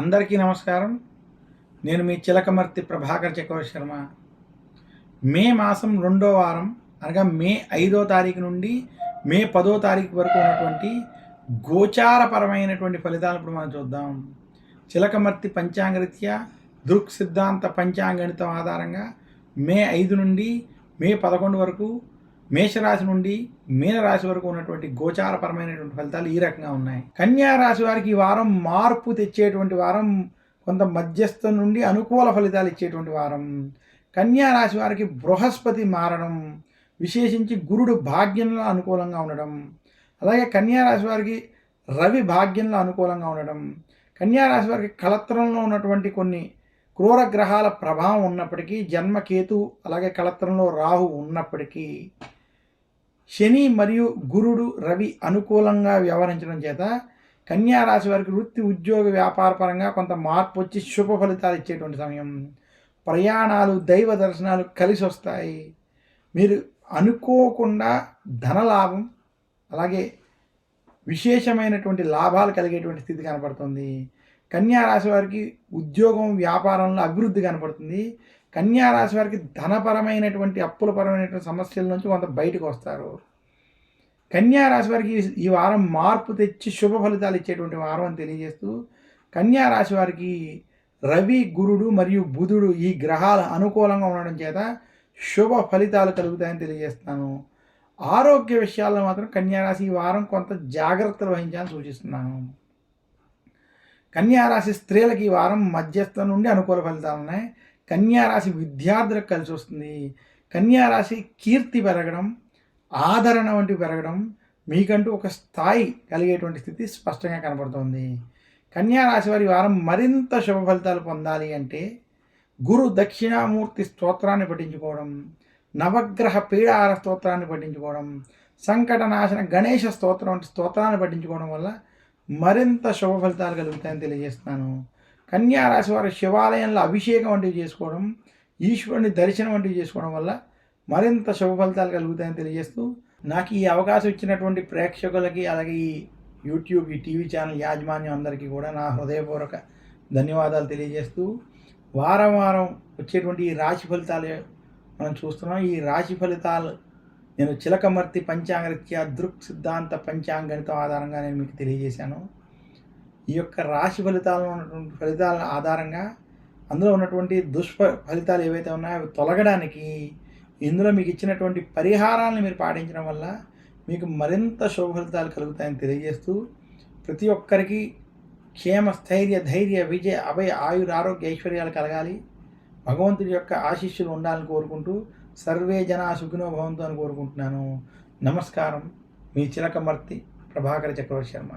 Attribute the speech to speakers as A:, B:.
A: అందరికీ నమస్కారం. నేను మీ చిలకమర్తి ప్రభాకర్ చక్రవర్తి శర్మ. మే మాసం రెండో వారం అనగా మే ఐదో తారీఖు నుండి మే పదో తారీఖు వరకు ఉన్నటువంటి గోచారపరమైనటువంటి ఫలితాలు ఇప్పుడు మనం చూద్దాం. చిలకమర్తి పంచాంగరీత్యా దృక్ సిద్ధాంత పంచాంగణితం ఆధారంగా మే ఐదు నుండి మే పదకొండు వరకు మేషరాశి నుండి మీనరాశి వరకు ఉన్నటువంటి గోచారపరమైనటువంటి ఫలితాలు ఈ రకంగా ఉన్నాయి. కన్యా రాశి వారికి ఈ వారం మార్పు తెచ్చేటువంటి వారం కొంత మధ్యస్థం నుండి అనుకూల ఫలితాలు ఇచ్చేటువంటి వారం. కన్యా రాశి వారికి బృహస్పతి మారడం విశేషించి గురుడు భాగ్యంలో అనుకూలంగా ఉండడం. అలాగే కన్యా రాశి వారికి రవి భాగ్యంలో అనుకూలంగా ఉండడం. కన్యా రాశి వారికి కళత్రంలో ఉన్నటువంటి కొన్ని క్రూర గ్రహాల ప్రభావం ఉన్నప్పటికీ జన్మకేతు అలాగే కళత్రంలో రాహు ఉన్నప్పటికీ శని మరియు గురుడు రవి అనుకూలంగా వ్యవహరించడం చేత కన్యా రాశి వారికి వృత్తి ఉద్యోగ వ్యాపార పరంగా కొంత మార్పు వచ్చి శుభ ఫలితాలు ఇచ్చేటువంటి సమయం. ప్రయాణాలు దైవ దర్శనాలు కలిసి వస్తాయి. మీరు అనుకోకుండా ధనలాభం అలాగే విశేషమైనటువంటి లాభాలు కలిగేటువంటి స్థితి కనపడుతుంది. కన్యా రాశి వారికి ఉద్యోగం వ్యాపారంలో అభివృద్ధి కనపడుతుంది. కన్యా రాశి వారికి ధనపరమైనటువంటి అప్పులపరమైనటువంటి సమస్యల నుంచి కొంత బయటకు వస్తారు. కన్యా రాశి వారికి ఈ వారం మార్పు తెచ్చి శుభ ఫలితాలు ఇచ్చేటువంటి వారం అని తెలియజేస్తూ కన్యా రాశి వారికి రవి గురుడు మరియు బుధుడు ఈ గ్రహాలు అనుకూలంగా ఉండడం చేత శుభ ఫలితాలు కలుగుతాయని తెలియజేస్తున్నాను. ఆరోగ్య విషయాల్లో మాత్రం కన్యారాశి ఈ వారం కొంత జాగ్రత్తలు వహించాలని సూచిస్తున్నాను. కన్యారాశి స్త్రీలకి ఈ వారం మధ్యస్థం నుండి అనుకూల ఫలితాలు ఉన్నాయి. కన్యారాశి విద్యార్థులకు కలిసి వస్తుంది. కన్యారాశి కీర్తి పెరగడం ఆదరణ వంటివి పెరగడం మీకంటూ ఒక స్థాయి కలిగేటువంటి స్థితి స్పష్టంగా కనబడుతోంది కన్యారాశి వారి వారం మరింత శుభ ఫలితాలు పొందాలి అంటే గురు దక్షిణామూర్తి స్తోత్రాన్ని పఠించుకోవడం నవగ్రహ పీడార స్తోత్రాన్ని పఠించుకోవడం సంకటనాశన గణేష స్తోత్రం వంటి స్తోత్రాన్ని పఠించుకోవడం వల్ల మరింత శుభ ఫలితాలు కలుగుతాయని తెలియజేస్తున్నాను. కన్యారాశి వారి శివాలయంలో అభిషేకం వంటివి చేసుకోవడం ఈశ్వరుని దర్శనం వంటివి చేసుకోవడం వల్ల మరింత శుభ ఫలితాలు కలుగుతాయని తెలియజేస్తూ నాకు ఈ అవకాశం ఇచ్చినటువంటి ప్రేక్షకులకి అలాగే ఈ యూట్యూబ్ ఈ టీవీ ఛానల్ యాజమాన్యం అందరికీ కూడా నా హృదయపూర్వక ధన్యవాదాలు తెలియజేస్తూ వారం వారం వచ్చేటువంటి ఈ రాశి ఫలితాలు మనం చూస్తున్నాం. ఈ రాశి ఫలితాలు నేను చిలకమర్తి పంచాంగరీత్యా దృక్ సిద్ధాంత పంచాంగణితం ఆధారంగా నేను మీకు తెలియజేశాను. ఈ యొక్క రాశి ఫలితాలను ఉన్నటువంటి ఫలితాల ఆధారంగా అందులో ఉన్నటువంటి దుష్ఫ ఫలితాలు ఏవైతే ఉన్నాయో అవి తొలగడానికి ఇందులో మీకు ఇచ్చినటువంటి పరిహారాలను మీరు పాటించడం వల్ల మీకు మరింత శుభ ఫలితాలు కలుగుతాయని తెలియజేస్తూ ప్రతి ఒక్కరికి క్షేమ స్థైర్య ధైర్య విజయ అభయ ఆయుర ఆరోగ్య ఐశ్వర్యాలు కలగాలి. భగవంతుడి యొక్క ఆశీస్సులు ఉండాలని కోరుకుంటూ సర్వే జనా సుఖినో భవంతు అని కోరుకుంటున్నాను. నమస్కారం. మీ చిలకమర్తి ప్రభాకర చక్రవర్తి శర్మ.